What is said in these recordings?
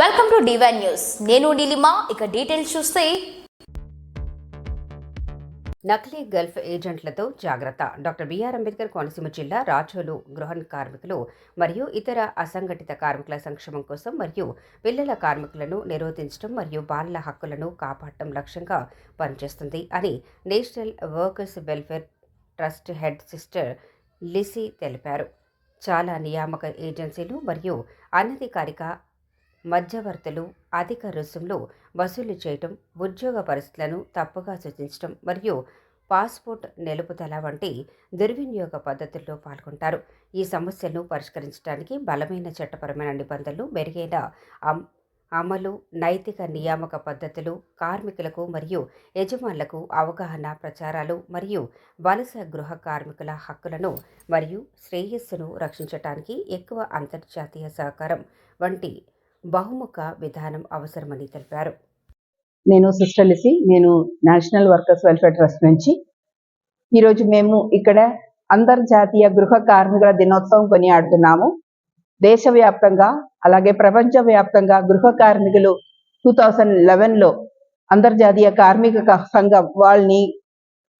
Welcome to divine news నేను నీలిమా ఇక details చూస్తే. నకిలీ గల్ఫ్ ఏజెంట్లతో జాగ్రత్త. డాక్టర్ బిఆర్ అంబేద్కర్ కోనసీమ జిల్లా రాచోలు గృహ కార్మికులు మరియు ఇతర అసంఘటిత కార్మికుల సంక్షేమం కోసం మరియు పిల్లల కార్మికులను నిరోధించడం మరియు బాలల హక్కులను కాపాడటం లక్ష్యంగా పనిచేస్తుంది అని National Workers Welfare Trust head sister Lissy తెలిపారు. చాలా నియామక ఏజెన్సీలు మరియు అనధికారిక మధ్యవర్తులు అధిక రుసుములు వసూలు చేయటం ఉద్యోగ పరిస్థితులను తప్పుగా సూచించడం మరియు పాస్పోర్ట్ నిలుపుదల వంటి దుర్వినియోగ పద్ధతుల్లో పాల్గొంటారు. ఈ సమస్యలను పరిష్కరించడానికి బలమైన చట్టపరమైన నిబంధనలు మెరుగైన అమ్- అమలు నైతిక నియామక పద్ధతులు కార్మికులకు మరియు యజమానులకు అవగాహన ప్రచారాలు మరియు వలస గృహ కార్మికుల హక్కులను మరియు శ్రేయస్సును రక్షించడానికి ఎక్కువ అంతర్జాతీయ సహకారం వంటి బహుముఖ విధానం అవసరమని తెలిపారు. నేను సిస్టర్ లిసి నేను నేషనల్ వర్కర్స్ వెల్ఫేర్ ట్రస్ట్ నుంచి. ఈరోజు మేము ఇక్కడ అంతర్జాతీయ గృహ కార్మికుల దినోత్సవం కొనియాడుతున్నాము. దేశవ్యాప్తంగా అలాగే ప్రపంచవ్యాప్తంగా గృహ కార్మికులు టూ థౌజండ్ లెవెన్లో అంతర్జాతీయ కార్మిక సంఘం వాళ్ళని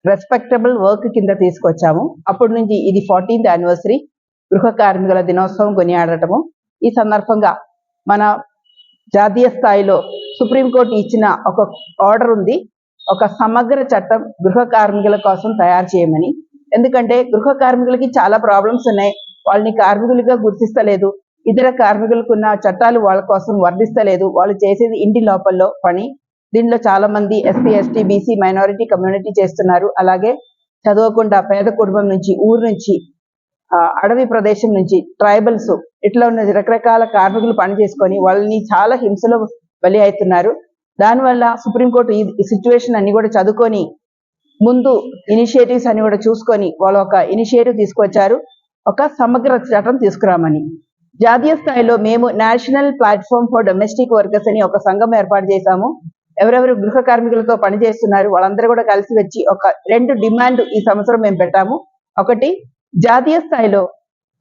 రెస్పెక్టబుల్ వర్క్ కింద తీసుకొచ్చాము. అప్పటి నుంచి ఇది ఫార్టీన్త్ యానివర్సరీ గృహ కార్మికుల దినోత్సవం కొనియాడటము. ఈ సందర్భంగా మన జాతీయ స్థాయిలో సుప్రీంకోర్టు ఇచ్చిన ఒక ఆర్డర్ ఉంది. ఒక సమగ్ర చట్టం గృహ కార్మికుల కోసం తయారు చేయమని. ఎందుకంటే గృహ కార్మికులకి చాలా ప్రాబ్లమ్స్ ఉన్నాయి. వాళ్ళని కార్మికులుగా గుర్తిస్తలేదు. ఇతర కార్మికులకు ఉన్న చట్టాలు వాళ్ళ కోసం వర్ధిస్తలేదు వాళ్ళు చేసేది ఇంటి లోపల్లో పని. దీనిలో చాలా మంది SC ST BC minority community చేస్తున్నారు. అలాగే చదవకుండా పేద కుటుంబం నుంచి ఊరు నుంచి అడవి ప్రదేశం నుంచి ట్రైబల్స్ ఇట్లా ఉన్న రకరకాల కార్మికులు పని చేసుకొని వాళ్ళని చాలా హింసలో బలి అవుతున్నారు దానివల్ల సుప్రీంకోర్టు ఈ- ఈ సిచ్యువేషన్ అన్ని కూడా చదువుకొని ముందు ఇనిషియేటివ్స్ అన్ని కూడా చూసుకొని వాళ్ళు ఒక ఇనిషియేటివ్ తీసుకొచ్చారు. ఒక సమగ్ర చట్టం తీసుకురామని. జాతీయ స్థాయిలో మేము National Platform for Domestic Workers అని ఒక సంఘం ఏర్పాటు చేశాము. ఎవరెవరు గృహ కార్మికులతో పనిచేస్తున్నారు వాళ్ళందరూ కూడా కలిసి వచ్చి ఒక రెండు డిమాండ్ ఈ సంవత్సరం మేము పెట్టాము. ఒకటి జాతీయ స్థాయిలో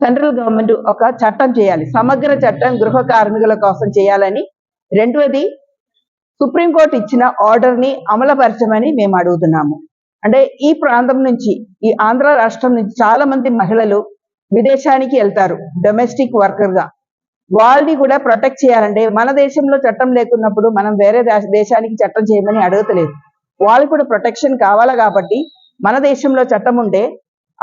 సెంట్రల్ గవర్నమెంట్ ఒక చట్టం చేయాలి. సమగ్ర చట్టం గృహ కార్మికుల కోసం చేయాలని రెండవది సుప్రీంకోర్టు ఇచ్చిన ఆర్డర్ని అమలుపరచమని మేము అడుగుతున్నాము. అంటే ఈ ప్రాంతం నుంచి ఈ ఆంధ్ర రాష్ట్రం నుంచి చాలా మంది మహిళలు విదేశానికి వెళ్తారు డొమెస్టిక్ వర్కర్గా వాళ్ళని కూడా ప్రొటెక్ట్ చేయాలంటే మన దేశంలో చట్టం లేకున్నప్పుడు మనం వేరే దేశానికి చట్టం చేయమని అడగతలేదు. వాళ్ళకి కూడా ప్రొటెక్షన్ కావాలా కాబట్టి మన దేశంలో చట్టం ఉంటే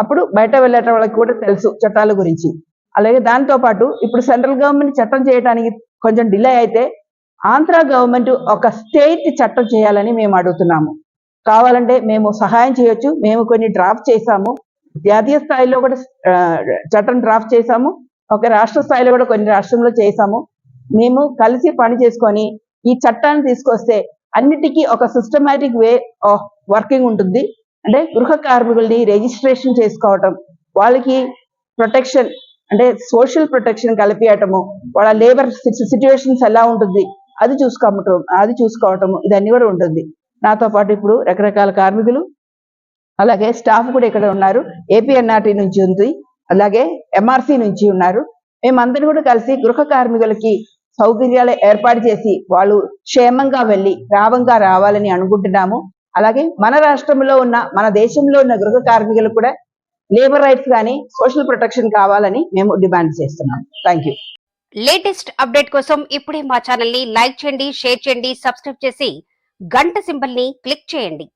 అప్పుడు బయట వెళ్ళేట వాళ్ళకి కూడా తెలుసు చట్టాల గురించి. అలాగే దాంతో పాటు ఇప్పుడు సెంట్రల్ గవర్నమెంట్ చట్టం చేయడానికి కొంచెం డిలే అయితే ఆంధ్ర గవర్నమెంట్ ఒక స్టేట్ చట్టం చేయాలని మేము అడుగుతున్నాము. కావాలంటే మేము సహాయం చేయొచ్చు మేము కొన్ని డ్రాఫ్ట్ చేశాము జాతీయ స్థాయిలో కూడా చట్టం డ్రాఫ్ట్ చేశాము ఒక రాష్ట్ర స్థాయిలో కూడా కొన్ని రాష్ట్రంలో చేశాము. మేము కలిసి పని చేసుకొని ఈ చట్టాన్ని తీసుకొస్తే అన్నిటికీ ఒక సిస్టమేటిక్ వే ఆఫ్ వర్కింగ్ ఉంటుంది. అంటే గృహ కార్మికుల్ని రిజిస్ట్రేషన్ చేసుకోవటం వాళ్ళకి ప్రొటెక్షన్ అంటే సోషల్ ప్రొటెక్షన్ కలిపియటము వాళ్ళ లేబర్ సిచ్యువేషన్స్ ఎలా ఉంటుంది అది చూసుకోవటం అది చూసుకోవటము ఇదన్నీ కూడా ఉంటుంది. నాతో పాటు ఇప్పుడు రకరకాల కార్మికులు అలాగే స్టాఫ్ కూడా ఇక్కడ ఉన్నారు. ఏపీఎన్ఆర్టీ నుంచి ఉంది అలాగే ఎంఆర్సీ నుంచి ఉన్నారు. మేమందరం కూడా కలిసి గృహ కార్మికులకి సౌకర్యాలు ఏర్పాటు చేసి వాళ్ళు క్షేమంగా వెళ్ళి లాభంగా రావాలని అనుకుంటున్నాము. అలాగే మన రాష్ట్రంలో ఉన్న మన దేశంలో ఉన్న గృహ కార్మికులు కూడా లేబర్ రైట్స్ కానీ సోషల్ ప్రొటెక్షన్ కావాలని మేము డిమాండ్ చేస్తున్నాం. థ్యాంక్ యూ లేటెస్ట్ అప్డేట్ కోసం ఇప్పుడే మా ఛానల్ని లైక్ చేయండి షేర్ చేయండి సబ్స్క్రైబ్ చేసి గంట సింబల్ని క్లిక్ చేయండి.